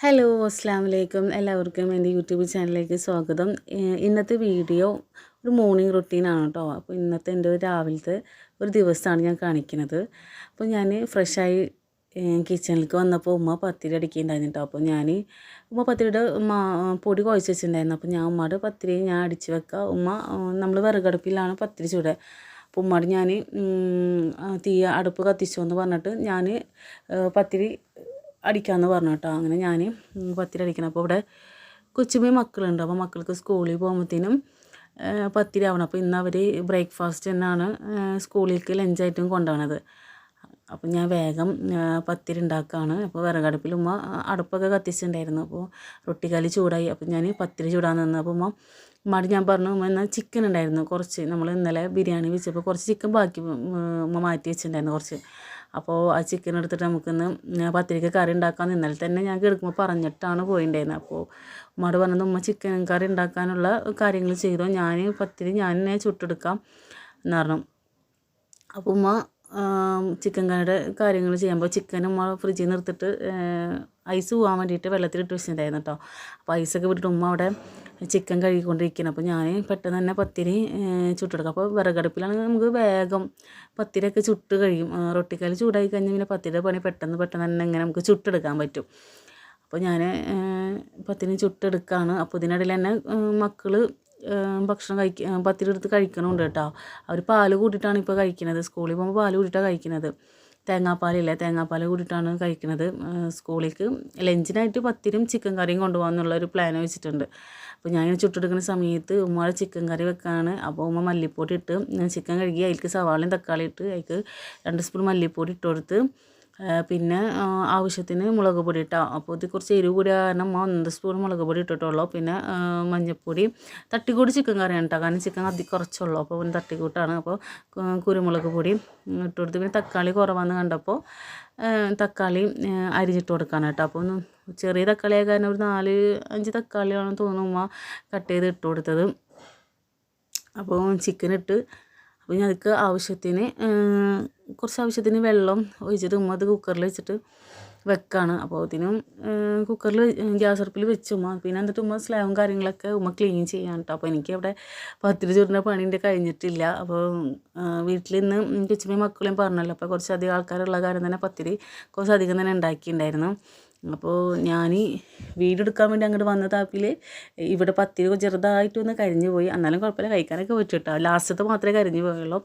Hello അസ്സാം വലൈക്കും എല്ലാവർക്കും എന്റെ യൂട്യൂബ് ചാനലിലേക്ക് സ്വാഗതം. ഇന്നത്തെ വീഡിയോ ഒരു മോർണിംഗ് റുട്ടീനാണ് കേട്ടോ അപ്പോൾ ഇന്നത്തെ എന്റെ രാവിലത്തെ ഒരു ദിവസമാണ് ഞാൻ കാണിക്കുന്നത്. അപ്പോൾ ഞാൻ ഫ്രഷായി കിച്ചണിലേക്ക് വന്നപ്പോൾ ഉമ്മ പത്തിരി അടിക്കുന്നുണ്ടായിരുന്നു കേട്ടോ അപ്പോൾ ഞാൻ ഉമ്മ പത്തിരിയുടെ പൊടി കുഴച്ച് വെച്ചിട്ടുണ്ടായിരുന്നു. അപ്പോൾ ഞാൻ ഉമ്മയുടെ പത്തിരി ഞാൻ അടിച്ച് വെക്കുക ഉമ്മ നമ്മൾ വിറകടുപ്പിലാണ് പത്തിരി ചൂടുക അപ്പോൾ ഉമ്മയോട് ഞാൻ തീ അടുപ്പ് കത്തിച്ചോ എന്ന് പറഞ്ഞിട്ട് ഞാൻ പത്തിരി അടിക്കാമെന്ന് പറഞ്ഞു കേട്ടോ അങ്ങനെ ഞാൻ പത്തിരി അടിക്കണം. അപ്പോൾ ഇവിടെ കൊച്ചുമേ മക്കളുണ്ട്. അപ്പോൾ മക്കൾക്ക് സ്കൂളിൽ പോകുമ്പോഴത്തേനും പത്തിരി ആവണം. അപ്പോൾ ഇന്ന് അവർ ബ്രേക്ക്ഫാസ്റ്റ് തന്നെയാണ് സ്കൂളിലേക്ക് ലഞ്ചായിട്ടും കൊണ്ടുപോകണത് അപ്പോൾ ഞാൻ വേഗം പത്തിരി ഉണ്ടാക്കുകയാണ് അപ്പോൾ വിറകടുപ്പിൽ ഉമ്മ അടുപ്പൊക്കെ കത്തിച്ചിട്ടുണ്ടായിരുന്നു. അപ്പോൾ റൊട്ടിക്കാലി ചൂടായി. അപ്പോൾ ഞാൻ പത്തിരി ചൂടാൻ നിന്ന്. അപ്പോൾ ഉമ്മ ഉമ്മാടി ഞാൻ പറഞ്ഞു ഉമ്മ എന്നാൽ ചിക്കൻ ഉണ്ടായിരുന്നു. കുറച്ച് നമ്മൾ ഇന്നലെ ബിരിയാണി വെച്ചപ്പോൾ കുറച്ച് ചിക്കൻ ബാക്കി ഉമ്മ മാറ്റി വെച്ചിട്ടുണ്ടായിരുന്നു കുറച്ച്. അപ്പോൾ ആ ചിക്കൻ എടുത്തിട്ട് നമുക്കിന്ന് പത്തിരിക്ക കറി ഉണ്ടാക്കാൻ ഇന്നലെ തന്നെ ഞാൻ കിടക്കുമ്പോൾ പറഞ്ഞിട്ടാണ് പോയിണ്ടായിരുന്നത് അപ്പോൾ ഉമ്മയോട് പറഞ്ഞത് ഉമ്മ ചിക്കൻ കറി ഉണ്ടാക്കാനുള്ള കാര്യങ്ങൾ ചെയ്തോ? ഞാൻ പത്തിരി ഞാൻ ചുട്ടെടുക്കാം. എന്ന് പറഞ്ഞു. അപ്പോൾ ഉമ്മ ചിക്കൻ കറിയുടെ കാര്യങ്ങൾ ചെയ്യുമ്പോൾ ചിക്കൻ ഉമ്മ ഫ്രിഡ്ജിൽ നിർത്തിട്ട് ഐസ് പോകാൻ വേണ്ടിയിട്ട് വെള്ളത്തിൽ ഇട്ട് വെച്ചിട്ടുണ്ടായിരുന്നു കേട്ടോ അപ്പോൾ ഐസൊക്കെ വിട്ടിട്ട് ഉമ്മ അവിടെ ചിക്കൻ കഴുകിക്കൊണ്ടിരിക്കുന്നത് അപ്പോൾ ഞാൻ പെട്ടെന്ന് തന്നെ പത്തിരി ചുട്ടെടുക്കും. അപ്പോൾ വിറകടുപ്പിലാണെങ്കിൽ നമുക്ക് വേഗം പത്തിരിയൊക്കെ ചുട്ട് കഴിയും. റൊട്ടിക്കാൽ ചൂടായി കഴിഞ്ഞാൽ പിന്നെ പത്തിരിയുടെ പണി പെട്ടെന്ന് പെട്ടെന്ന് തന്നെ ഇങ്ങനെ നമുക്ക് ചുട്ടെടുക്കാൻ പറ്റും. അപ്പോൾ ഞാൻ പത്തിരി ചുട്ടെടുക്കുകയാണ് അപ്പോൾ ഇതിനിടയിൽ തന്നെ മക്കൾ ഭക്ഷണം കഴിക്ക പത്തിരി എടുത്ത് കഴിക്കണമുണ്ട് കേട്ടോ. അവർ പാൽ കൂട്ടിയിട്ടാണ് ഇപ്പോൾ കഴിക്കുന്നത് സ്കൂളിൽ പോകുമ്പോൾ പാൽ കൂട്ടിയിട്ടാണ് കഴിക്കുന്നത് തേങ്ങാപ്പാലില്ലേ? തേങ്ങാപ്പാൽ കൂടിയിട്ടാണ് കഴിക്കുന്നത്. സ്കൂളിലേക്ക് ലഞ്ചിനായിട്ട് പത്തിരും ചിക്കൻ കറിയും കൊണ്ടുപോകാമെന്നുള്ള ഒരു പ്ലാൻ വെച്ചിട്ടുണ്ട്. അപ്പോൾ ഞാൻ ഇങ്ങനെ ചുട്ടെടുക്കുന്ന സമയത്ത് ഉമ്മാരെ ചിക്കൻ കറി വെക്കാണ്. അപ്പോൾ ഉമ്മ മല്ലിപ്പൊടി ഇട്ട് ചിക്കൻ കഴുകി അതിലേക്ക് സവാളയും തക്കാളി ഇട്ട് അതിലേക്ക് രണ്ട് സ്പൂൺ മല്ലിപ്പൊടി ഇട്ട് കൊടുത്ത് പിന്നെ ആവശ്യത്തിന് മുളക് പൊടി ഇട്ടാൽ അപ്പോൾ ഇത് കുറച്ച് എരിവ് കൂടി കാരണം ഒന്നര സ്പൂൺ മുളക് പൊടി ഇട്ടിട്ടുള്ളൂ. പിന്നെ മഞ്ഞൾപ്പൊടി തട്ടിക്കൂടി ചിക്കൻ കറിയാണ് കേട്ടോ കാരണം ചിക്കൻ അതി കുറച്ചുള്ളൂ. അപ്പോൾ പിന്നെ തട്ടിക്കൂട്ടാണ്. അപ്പോൾ കുരുമുളക് പൊടി ഇട്ട് കൊടുത്ത്. പിന്നെ തക്കാളി കുറവാന്ന് കണ്ടപ്പോൾ തക്കാളി അരിഞ്ഞിട്ട് കൊടുക്കാൻ കേട്ടോ അപ്പോൾ ഒന്ന് ചെറിയ തക്കാളിയായ കാരണം ഒരു നാല് അഞ്ച് തക്കാളിയാണെന്ന് തോന്നുമ്പോൾ കട്ട് ചെയ്ത് ഇട്ട് കൊടുത്തത്. അപ്പോൾ ചിക്കൻ ഇട്ട് അപ്പോൾ അതിക്ക് ആവശ്യത്തിന് കുറച്ച് ആവശ്യത്തിന് വെള്ളം ഒഴിച്ചിട്ട് ഉമ്മ അത് കുക്കറിൽ വെച്ചിട്ട് വെക്കാണ്. അപ്പോൾ അതിനും കുക്കറിൽ ഗ്യാസ് അടുപ്പിൽ വെച്ച് ഉമ്മ. പിന്നെ എന്നിട്ട് ഉമ്മ സ്ലാവും കാര്യങ്ങളൊക്കെ ഉമ്മ ക്ലീൻ ചെയ്യാൻ കേട്ടോ അപ്പോൾ എനിക്ക് അവിടെ പത്തിരി ചൂടിന്റെ പണിന്റെ കഴിഞ്ഞിട്ടില്ല. അപ്പോൾ വീട്ടിൽ ഇന്ന് കിച്ചമ്മയും മക്കളെയും പറഞ്ഞല്ലോ. അപ്പോൾ കുറച്ചധികം ആൾക്കാരുള്ള കാര്യം തന്നെ പത്തിരി കുറച്ചധികം തന്നെ ഉണ്ടാക്കിയിട്ടുണ്ടായിരുന്നു. അപ്പോൾ ഞാൻ വീട് എടുക്കാൻ വേണ്ടി അങ്ങോട്ട് വന്ന താപ്പിൽ ഇവിടെ പത്തിരി ചെറുതായിട്ടൊന്ന് കരിഞ്ഞു പോയി. എന്നാലും കുഴപ്പമില്ല കഴിക്കാനൊക്കെ പറ്റും കേട്ടോ ലാസ്റ്റത്തെ മാത്രമേ കരിഞ്ഞു പോയുള്ളൂ.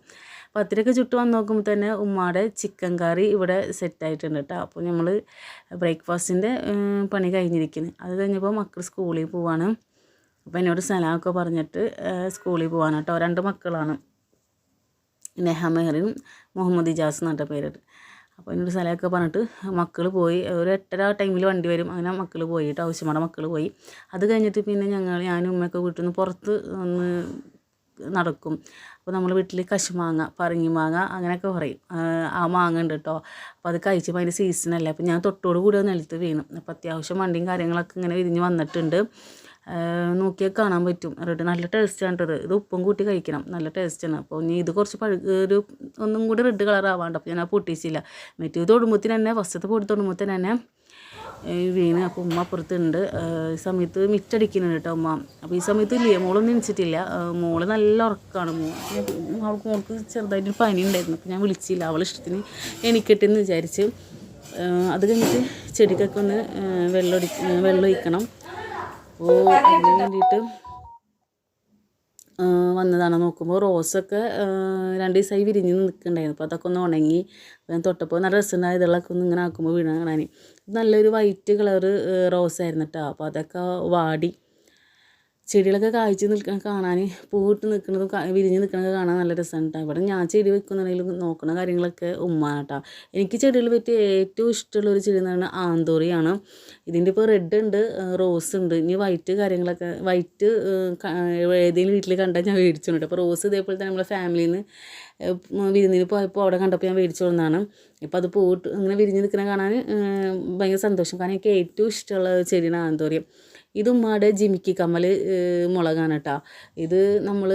പത്തിരൊക്കെ ചുട്ട് വന്ന് നോക്കുമ്പോൾ തന്നെ ഉമ്മാടെ ചിക്കൻ കറി ഇവിടെ സെറ്റായിട്ടുണ്ട് കേട്ടോ അപ്പോൾ നമ്മൾ ബ്രേക്ക്ഫാസ്റ്റിന്റെ പണി കഴിഞ്ഞിരിക്കുന്നു. അത് കഴിഞ്ഞപ്പോൾ മക്കൾ സ്കൂളിൽ പോവാണ്. അപ്പോൾ എന്നോട് സലാമൊക്കെ പറഞ്ഞിട്ട് സ്കൂളിൽ പോവാണ് കേട്ടോ രണ്ട് മക്കളാണ്. നെഹ മെഹറിൻ മുഹമ്മദ് ഇജാസ് എന്നിട്ട പേരിട്ട് അപ്പോൾ എന്നോട് സ്ഥലമൊക്കെ പറഞ്ഞിട്ട് മക്കൾ പോയി. ഒരു എട്ടര ടൈമിൽ വണ്ടി വരും. അങ്ങനെ മക്കൾ പോയി കേട്ടോ ആവശ്യമാണ് മക്കൾ പോയി. അത് കഴിഞ്ഞിട്ട് പിന്നെ ഞങ്ങൾ ഞാനും ഉമ്മയൊക്കെ വീട്ടിൽ നിന്ന് പുറത്ത് ഒന്ന് നടക്കും. അപ്പോൾ നമ്മൾ വീട്ടിൽ കശുമാങ്ങ പറങ്ങി മാങ്ങ അങ്ങനെയൊക്കെ പറയും. ആ മാങ്ങ ഉണ്ട് കേട്ടോ അപ്പോൾ അത് കഴിച്ചപ്പോൾ അതിന്റെ സീസണല്ലേ അപ്പോൾ ഞാൻ തൊട്ടോട് കൂടെ നിലത്ത് വീണു. അപ്പോൾ അത്യാവശ്യം വണ്ടിയും കാര്യങ്ങളൊക്കെ ഇങ്ങനെ വിരിഞ്ഞ് വന്നിട്ടുണ്ട്. നോക്കിയാൽ കാണാൻ പറ്റും. റെഡി നല്ല ടേസ്റ്റാണ് കേട്ടത് ഇത്. ഉപ്പും കൂട്ടി കഴിക്കണം. നല്ല ടേസ്റ്റാണ് അപ്പോൾ ഇനി ഇത് കുറച്ച് പഴു ഒരു ഒന്നും കൂടി റെഡ് കളർ ആവാണ്ട്. അപ്പോൾ ഞാൻ പൊട്ടിച്ചില്ല. മറ്റേ തൊടുമ്പത്തിന് തന്നെ ഫസ്റ്റത്തെ പൊടി തൊടുമ്പത്തിന് തന്നെ വീണ്. അപ്പോൾ ഉമ്മ അപ്പുറത്തുണ്ട്. ഈ സമയത്ത് മിറ്റടിക്കുന്നുണ്ട് കേട്ടോ ഉമ്മ. അപ്പോൾ ഈ സമയത്ത് ഇല്ലേ? മോളൊന്നും എണിച്ചിട്ടില്ല. മോൾ നല്ല ഉറക്കമാണ് അവൾക്ക് മോൾക്ക് ചെറുതായിട്ട് പനി ഉണ്ടായിരുന്നു. അപ്പോൾ ഞാൻ വിളിച്ചില്ല. അവൾ ഇഷ്ടത്തിന് എണിക്കട്ടെ എന്ന് വിചാരിച്ച് അത് കഴിഞ്ഞിട്ട് ചെടിക്കൊക്കെ ഒന്ന് വെള്ളം ഒഴിക്കണം. അപ്പോൾ അതിന് വേണ്ടിയിട്ട് വന്നതാണ്. നോക്കുമ്പോൾ റോസൊക്കെ രണ്ട് ദിവസമായി വിരിഞ്ഞ് നിൽക്കുന്നുണ്ടായിരുന്നു അപ്പോൾ അതൊക്കെ ഒന്ന് ഉണങ്ങി തൊട്ടപ്പോൾ നല്ല രസമുണ്ടായി ഇതളൊക്കെ ഒന്ന് ഇങ്ങനെ ആക്കുമ്പോൾ വീണ കാണാൻ നല്ലൊരു വൈറ്റ് കളറ് റോസായിരുന്നു കേട്ടോ അപ്പോൾ അതൊക്കെ വാടി ചെടികളൊക്കെ കായ്ച്ച് നിൽക്കുന്ന കാണാൻ പൂവിട്ട് നിൽക്കുന്നതും വിരിഞ്ഞ് നിൽക്കുന്നതൊക്കെ കാണാൻ നല്ല രസമാണ് കേട്ടോ ഇവിടെ ഞാൻ ചെടി വെക്കുന്നുണ്ടെങ്കിൽ നോക്കുന്ന കാര്യങ്ങളൊക്കെ ഉമ്മ കേട്ടോ എനിക്ക് ചെടികൾ പറ്റി ഏറ്റവും ഇഷ്ടമുള്ള ഒരു ചെടി എന്ന് പറഞ്ഞാൽ ആന്തോറിയാണ്. ഇതിന്റെ ഇപ്പോൾ റെഡ് ഉണ്ട് റോസ് ഉണ്ട്. ഇനി വൈറ്റ് കാര്യങ്ങളൊക്കെ വൈറ്റ് ഏതെങ്കിലും വീട്ടിൽ കണ്ടാൽ ഞാൻ മേടിച്ചോണ്ട് അപ്പോൾ റോസ് ഇതേപോലെ തന്നെ നമ്മളെ ഫാമിലിയിൽ നിന്ന് വിരുന്നിന് പോയപ്പോൾ അവിടെ കണ്ടപ്പോൾ ഞാൻ മേടിച്ചു കൊണ്ടാണ് ഇപ്പോൾ അത് പൂട്ട് ഇങ്ങനെ വിരിഞ്ഞ് നിൽക്കുന്ന കാണാൻ ഭയങ്കര സന്തോഷം. കാരണം എനിക്ക് ഏറ്റവും ഇഷ്ടമുള്ള ചെടിയാണ് ആന്തോറിയം. ഇത് ഉമ്മയുടെ ജിമിക്കി കമ്മൽ മുളകാണ് കേട്ടോ ഇത് നമ്മൾ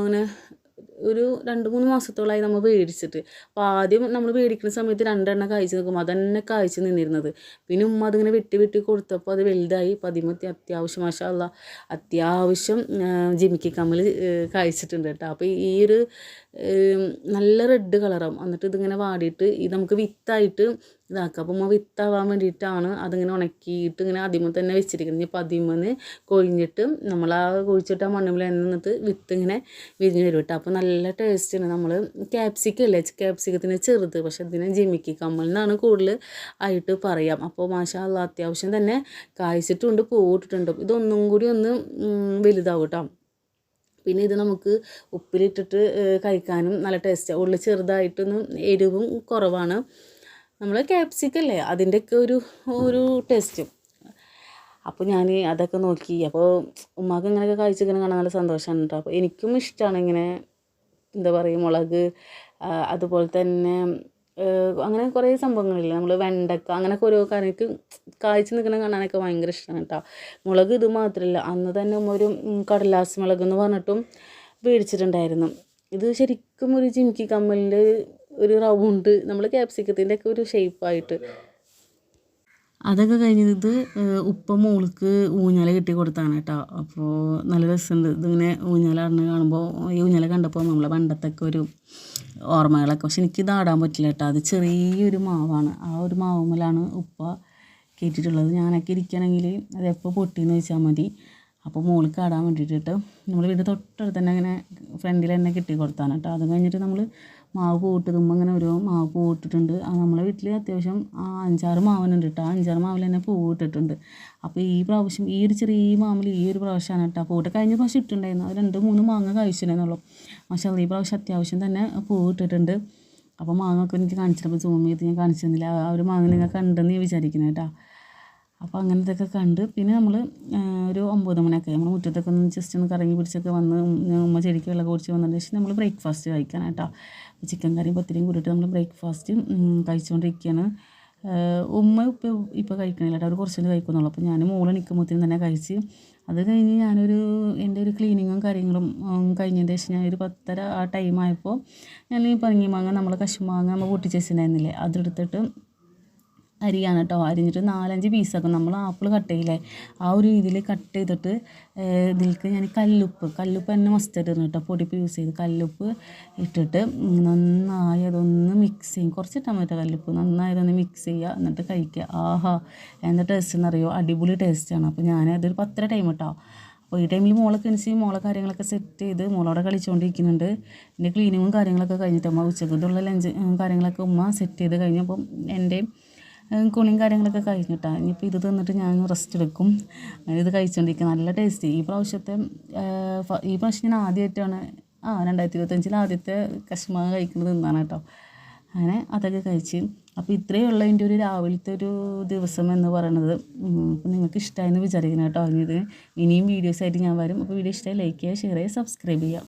അങ്ങനെ ഒരു രണ്ട് മൂന്ന് മാസത്തോളമായി നമ്മൾ മേടിച്ചിട്ട് അപ്പോൾ ആദ്യം നമ്മൾ മേടിക്കുന്ന സമയത്ത് രണ്ടെണ്ണം കായ്ച്ച് നിൽക്കും അതന്നെ കായ്ച്ച് നിന്നിരുന്നത്. പിന്നെ ഉമ്മ അതിങ്ങനെ വെട്ടി വെട്ടി കൊടുത്തപ്പോൾ അത് വലുതായി. പതിമത്തി അത്യാവശ്യം മാഷാല്ല അത്യാവശ്യം ജിമിക്കി കമ്മൽ കായ്ച്ചിട്ടുണ്ട് കേട്ടോ അപ്പോൾ ഈ ഒരു നല്ല റെഡ് കളറാവും. എന്നിട്ട് ഇതിങ്ങനെ വാടിയിട്ട് ഇത് നമുക്ക് വിത്തായിട്ട് ഇതാക്കുക. അപ്പോൾ നമ്മൾ വിത്താവാൻ വേണ്ടിയിട്ടാണ് അതിങ്ങനെ ഉണക്കിയിട്ട് ഇങ്ങനെ അതിമ തന്നെ വെച്ചിരിക്കുന്നത്. ഇനി അപ്പോൾ അതിമന്ന് കൊഴിഞ്ഞിട്ട് നമ്മൾ ആ കുഴിച്ചിട്ട് മണ്ണിൽ നിന്നിട്ട് വിത്ത് ഇങ്ങനെ വിരിഞ്ഞ് വരും കേട്ടോ. അപ്പോൾ നല്ല ടേസ്റ്റാണ് നമ്മൾ ക്യാപ്സിക്കം അല്ലേ ക്യാപ്സിക്കത്തിന് ചെറുത്. പക്ഷെ ഇതിനെ ജിമിക്കി കമ്മൽ കൂടുതൽ ആയിട്ട് പറയാം. അപ്പോൾ മാഷാ അല്ലാ അത്യാവശ്യം തന്നെ കായ്ച്ചിട്ടുണ്ട് പൂവിട്ടിട്ടുണ്ട് ഇതൊന്നും കൂടി ഒന്ന് വലുതാവും കേട്ടോ. പിന്നെ ഇത് നമുക്ക് ഉപ്പിലിട്ടിട്ട് കഴിക്കാനും നല്ല ടേസ്റ്റാണ് ഉള്ളിൽ ചെറുതായിട്ടൊന്നും എരിവും കുറവാണ്. നമ്മൾ ക്യാപ്സിക്കം അല്ലേ? അതിന്റെയൊക്കെ ഒരു ഒരു ടേസ്റ്റും അപ്പോൾ ഞാൻ അതൊക്കെ നോക്കി. അപ്പോൾ ഉമ്മാക്ക് ഇങ്ങനെയൊക്കെ കഴിച്ചിങ്ങനെ കാണാൻ നല്ല സന്തോഷമാണ് കേട്ടോ അപ്പോൾ എനിക്കും ഇഷ്ടമാണ് ഇങ്ങനെ എന്താ പറയുക മുളക് അതുപോലെ തന്നെ അങ്ങനെ കുറേ സംഭവങ്ങളില്ല? നമ്മൾ വെണ്ടക്ക അങ്ങനെയൊക്കെ ഓരോ കാര്യങ്ങൾക്ക് കായ്ച്ചു നിൽക്കുന്ന കാണാനൊക്കെ ഭയങ്കര ഇഷ്ടമാണ് കേട്ടോ മുളക് ഇത് മാത്രമല്ല അന്ന് തന്നെ ഒരു കടലാസ് മുളക് എന്ന് പറഞ്ഞിട്ടും മേടിച്ചിട്ടുണ്ടായിരുന്നു ഇത് ശരിക്കും ഒരു ജിമിക്കി കമ്മലിന്റെ ഒരു റൗണ്ട് നമ്മൾ ക്യാപ്സിക്കത്തിന്റെ ഒക്കെ ഒരു ഷേപ്പായിട്ട്. അതൊക്കെ കഴിഞ്ഞത് ഉപ്പ മോൾക്ക് ഊഞ്ഞാല കെട്ടി കൊടുത്താണ് കേട്ടോ. അപ്പോൾ നല്ല രസമുണ്ട്. ഇതിങ്ങനെ ഊഞ്ഞാല കാണുമ്പോൾ ഈ ഊഞ്ഞാല കണ്ടപ്പോൾ നമ്മളെ പണ്ടത്തൊക്കെ ഒരു ഓർമ്മകളൊക്കെ. പക്ഷെ എനിക്കിത് ആടാൻ പറ്റില്ല കേട്ടോ. അത് ചെറിയൊരു മാവാണ്. ആ ഒരു മാവുമ്മലാണ് ഉപ്പ കയറ്റിയിട്ടുള്ളത് ഞാനൊക്കെ ഇരിക്കുകയാണെങ്കിൽ അതെപ്പോൾ പൊട്ടിയെന്ന് വെച്ചാൽ മതി. അപ്പോൾ മോൾക്ക് ആടാൻ വേണ്ടിയിട്ട് നമ്മൾ വീട് തൊട്ടടുത്ത് തന്നെ അങ്ങനെ ഫ്രണ്ടിൽ തന്നെ കെട്ടി കൊടുത്താണ് കേട്ടോ. അത് കഴിഞ്ഞിട്ട് നമ്മൾ മാവ് പൂട്ടിടുമ്പോൾ അങ്ങനെ ഓരോ മാവ് പൂവിട്ടിട്ടുണ്ട് നമ്മളെ വീട്ടിൽ അത്യാവശ്യം അഞ്ചാറ് മാവനുണ്ട് കേട്ടോ അഞ്ചാറ് മാവിൽ തന്നെ പൂവിട്ടിട്ടുണ്ട് അപ്പോൾ ഈ പ്രാവശ്യം ഈ ഒരു ചെറിയ മാവിൽ ഈ ഒരു പ്രാവശ്യമാണ് കേട്ടോ പൂവിട്ട് കഴിഞ്ഞ പ്രാവശ്യം ഇട്ടുണ്ടായിരുന്നു അത് രണ്ട് മൂന്ന് മാങ്ങ കഴിച്ചിട്ടുണ്ടായിരുന്നുള്ളൂ. പക്ഷേ ഈ പ്രാവശ്യം അത്യാവശ്യം തന്നെ പൂവിട്ടിട്ടുണ്ട് അപ്പോൾ മാങ്ങ ഒക്കെ എനിക്ക് കാണിച്ചപ്പോൾ സൂം ചെയ്ത് ഞാൻ കാണിച്ചു തന്നില്ല. ആ ഒരു മാങ്ങ നിങ്ങൾ കണ്ടെന്ന് ഞാൻ വിചാരിക്കുന്നത് കേട്ടോ അപ്പോൾ അങ്ങനത്തെയൊക്കെ കണ്ട് പിന്നെ നമ്മൾ ഒരു ഒമ്പത് മണിയൊക്കെ നമ്മൾ മുറ്റത്തൊക്കെ ഒന്ന് ജസ്റ്റ് ഒന്ന് കറങ്ങി പിടിച്ചൊക്കെ വന്ന് ഉമ്മ ചെടിക്ക് വെള്ളം കുടിച്ച് വന്നതിന് ശേഷം നമ്മൾ ബ്രേക്ക്ഫാസ്റ്റ് കഴിക്കാനായിട്ടോ ചിക്കൻ കറിയും പത്തിരിയും കൂടിയിട്ട് നമ്മൾ ബ്രേക്ക്ഫാസ്റ്റ് കഴിച്ചുകൊണ്ടിരിക്കുകയാണ് ഉമ്മ ഇപ്പോൾ ഇപ്പോൾ കഴിക്കണില്ല കേട്ടോ അവർ കുറച്ചുകൂടി കഴിക്കുന്നുള്ളൂ. അപ്പോൾ ഞാൻ മോൾ നിൽക്കുമ്പോഴത്തേനും തന്നെ കഴിച്ച് അത് കഴിഞ്ഞ് ഞാനൊരു എന്റെ ഒരു ക്ലീനിങ്ങും കാര്യങ്ങളും കഴിഞ്ഞതിന് ശേഷം ഒരു പത്തര ആ ടൈം ആയപ്പോൾ ഞാൻ ഈ പനിങ്ങി മാങ്ങ നമ്മൾ കശുമാങ്ങ നമ്മൾ പൊട്ടിച്ചേച്ചിട്ടുണ്ടായിരുന്നില്ലേ അതെടുത്തിട്ട് അരിയാണ് കേട്ടോ അരിഞ്ഞിട്ട് നാലഞ്ച് പീസാക്കും. നമ്മൾ ആപ്പിൾ കട്ട് ചെയ്യില്ലേ? ആ ഒരു രീതിയിൽ കട്ട് ചെയ്തിട്ട് ഇതിലേക്ക് ഞാൻ കല്ലുപ്പ് കല്ലുപ്പ് തന്നെ മസ്റ്റ് ഇടുന്നു കേട്ടോ. പൊടിപ്പ് യൂസ് ചെയ്ത് കല്ലുപ്പ് ഇട്ടിട്ട് നന്നായി അതൊന്ന് മിക്സ് ചെയ്യും. കുറച്ച് മതി കല്ലുപ്പ്. നന്നായി അതൊന്ന് മിക്സ് ചെയ്യുക. എന്നിട്ട് കഴിക്കുക. ആഹാ എന്താ ടേസ്റ്റ് എന്നറിയോ അടിപൊളി ടേസ്റ്റാണ് അപ്പോൾ ഞാൻ അതൊരു പത്തര ടൈം കേട്ടോ അപ്പോൾ ഈ ടൈമിൽ മോളൊക്കെ എണിച്ച് മോളെ കാര്യങ്ങളൊക്കെ സെറ്റ് ചെയ്ത് മോളോടെ കളിച്ചുകൊണ്ടിരിക്കുന്നുണ്ട് എന്റെ ക്ലീനിങ്ങും കാര്യങ്ങളൊക്കെ കഴിഞ്ഞിട്ട് അമ്മ ലഞ്ച് കാര്യങ്ങളൊക്കെ ഉമ്മ സെറ്റ് ചെയ്ത് കഴിഞ്ഞപ്പം എന്റെയും കുളിയും കാര്യങ്ങളൊക്കെ കഴിഞ്ഞിട്ടാണ് ഇനിയിപ്പോൾ ഇത് തിന്നിട്ട് ഞാൻ റെസ്റ്റ് എടുക്കും. ഇത് കഴിച്ചുകൊണ്ടിരിക്കുക നല്ല ടേസ്റ്റ് ഈ പ്രാവശ്യത്തെ ഈ പ്രാവശ്യം ഞാൻ ആദ്യമായിട്ടാണ് ആ രണ്ടായിരത്തി ഇരുപത്തഞ്ചിൽ ആദ്യത്തെ കശ്മാവ് കഴിക്കുന്നത് തിന്നാണ് കേട്ടോ. അങ്ങനെ അതൊക്കെ കഴിച്ച്. അപ്പോൾ ഇത്രയേ ഉള്ളൂ എന്റെ ഒരു രാവിലത്തെ ഒരു ദിവസം എന്ന് പറയുന്നത് അപ്പോൾ നിങ്ങൾക്ക് ഇഷ്ടമായെന്ന് വിചാരിക്കണം കേട്ടോ. ഇത് ഇനിയും വീഡിയോസായിട്ട് ഞാൻ വരും. അപ്പോൾ വീഡിയോ ഇഷ്ടമായി ലൈക്ക് ചെയ്യുക ഷെയർ ചെയ്യുക സബ്സ്ക്രൈബ് ചെയ്യുക.